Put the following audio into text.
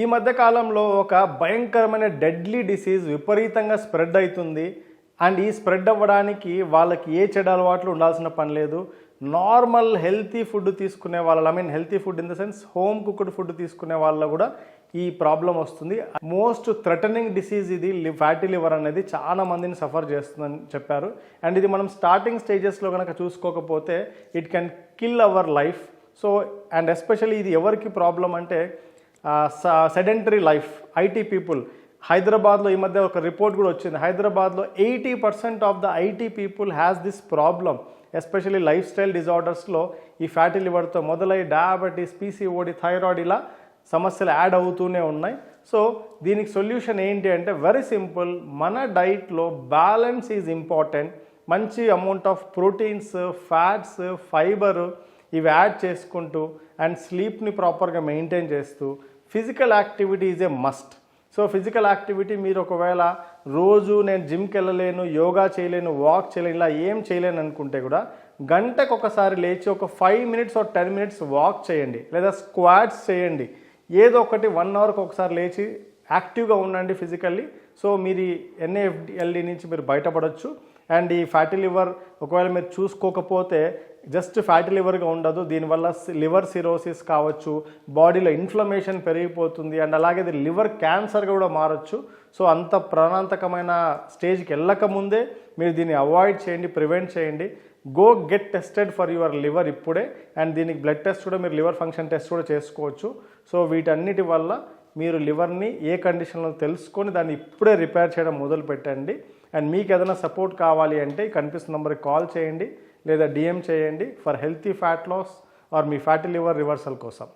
ఈ మధ్యకాలంలో ఒక భయంకరమైన డెడ్లీ డిసీజ్ విపరీతంగా స్ప్రెడ్ అవుతుంది. అండ్ ఈ స్ప్రెడ్ అవ్వడానికి వాళ్ళకి ఏ చెడు అలవాట్లు ఉండాల్సిన పని లేదు. నార్మల్ హెల్తీ ఫుడ్ తీసుకునే వాళ్ళ I mean healthy food in the sense home cooked food తీసుకునే వాళ్ళ కూడా ఈ ప్రాబ్లం వస్తుంది. మోస్ట్ థ్రెటనింగ్ డిసీజ్ ఇది ఫ్యాటీ లివర్ అనేది చాలా మందిని సఫర్ చేస్తుందని చెప్పారు. అండ్ ఇది మనం స్టార్టింగ్ స్టేజెస్లో కనుక చూసుకోకపోతే it can kill our life so and especially ఇది ఎవరికి ప్రాబ్లం అంటే సెడెంటరీ లైఫ్ ఐటీ పీపుల్ హైదరాబాద్లో ఈ మధ్య ఒక రిపోర్ట్ కూడా వచ్చింది. హైదరాబాద్లో eighty percent of the IT people has this problem especially lifestyle డిజార్డర్స్లో ఈ ఫ్యాటీ లివర్తో మొదలై డయాబెటీస్ పీసీఓడి థైరాయిడ్ ఇలా సమస్యలు యాడ్ అవుతూనే ఉన్నాయి. సో దీనికి సొల్యూషన్ ఏంటి అంటే వెరీ సింపుల్ మన డైట్లో బ్యాలెన్స్ ఈజ్ ఇంపార్టెంట్ మంచి amount of proteins fats fibre ఇవి యాడ్ చేసుకుంటూ అండ్ స్లీప్ని ప్రాపర్గా మెయింటైన్ చేస్తూ physical activity is a must. So physical activity మీరు ఒకవేళ రోజు నేను జిమ్కి వెళ్ళలేను యోగా చేయలేను వాక్ చేయలేను ఇలా ఏం చేయలేను అనుకుంటే కూడా గంటకు ఒకసారి లేచి ఒక ఫైవ్ మినిట్స్ ఒక టెన్ మినిట్స్ వాక్ చేయండి లేదా స్క్వాడ్స్ చేయండి. ఏదో ఒకటి వన్ అవర్కి ఒకసారి లేచి యాక్టివ్గా ఉండండి ఫిజికల్లీ. సో మీరు ఎన్ఏఎఫ్ఎల్డి నుంచి మీరు బయటపడవచ్చు అండ్ ఈ ఫ్యాటీ లివర్ ఒకవేళ మీరు చూసుకోకపోతే జస్ట్ ఫ్యాటీ లివర్గా ఉండదు. దీనివల్ల లివర్ సిరోసిస్ కావచ్చు బాడీలో ఇన్ఫ్లమేషన్ పెరిగిపోతుంది అండ్ అలాగే ఇది లివర్ క్యాన్సర్గా కూడా మారచ్చు. సో అంత ప్రాణాంతకమైన స్టేజ్కి వెళ్ళక ముందే మీరు దీన్ని అవాయిడ్ చేయండి ప్రివెంట్ చేయండి. Go get tested for your liver ఇప్పుడే అండ్ దీనికి బ్లడ్ టెస్ట్ కూడా మీరు లివర్ ఫంక్షన్ టెస్ట్ కూడా చేసుకోవచ్చు. సో వీటన్నిటి వల్ల మీరు లివర్ని ఏ కండిషన్లో తెలుసుకొని దాన్ని ఇప్పుడే రిపేర్ చేయడం మొదలు పెట్టండి అండ్ మీకు ఏదైనా సపోర్ట్ కావాలి అంటే కనిపిస్తున్న నెంబర్కి కాల్ చేయండి. లేదా డిఎం చేయండి for healthy fat loss or me fatty liver reversal కోసం.